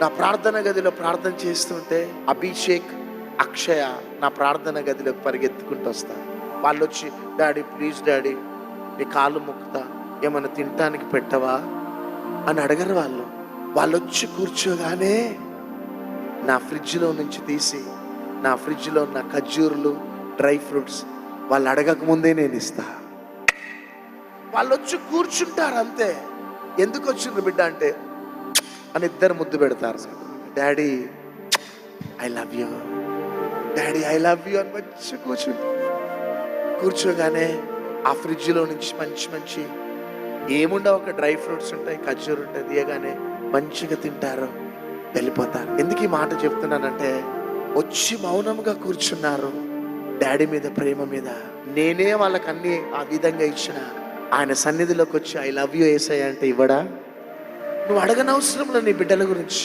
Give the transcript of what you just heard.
నా ప్రార్థన గదిలో ప్రార్థన చేస్తుంటే అభిషేక్ అక్షయ నా ప్రార్థన గదిలోకి పరిగెత్తుకుంటూ వస్తా. వాళ్ళు వచ్చి డాడీ ప్లీజ్ డాడీ నీ కాళ్ళు ముక్కుతా ఏమైనా తినటానికి పెట్టవా? అని అడగరు వాళ్ళు. వాళ్ళు వచ్చి కూర్చోగానే నా ఫ్రిడ్జ్లో నుంచి తీసి నా ఫ్రిడ్జ్లో ఉన్న ఖర్జూరులు డ్రై ఫ్రూట్స్ వాళ్ళు అడగక ముందే నేను ఇస్తా. వాళ్ళు వచ్చి కూర్చుంటారు అంతే. ఎందుకు వచ్చిండ్రు బిడ్డ అంటే అని ఇద్దరు ముద్దు పెడతారు daddy I love you daddy I love you అని మంచి కూర్చో కూర్చోగానే ఆ ఫ్రిడ్జ్లో నుంచి మంచి మంచి ఏముండవు ఒక డ్రై ఫ్రూట్స్ ఉంటాయి ఖర్జూరు ఉంటుంది తీయగానే మంచిగా తింటారు వెళ్ళిపోతారు. ఎందుకు ఈ మాట చెప్తున్నానంటే వచ్చి మౌనంగా కూర్చున్నారు డాడీ మీద ప్రేమ మీద. నేనే వాళ్ళకన్నీ ఆ విధంగా ఇచ్చిన. ఆయన సన్నిధిలోకి వచ్చి ఐ లవ్ యూ ఏసై అంటే ఇవ్వడా? నువ్వు అడగనవసరం నీ బిడ్డల గురించి.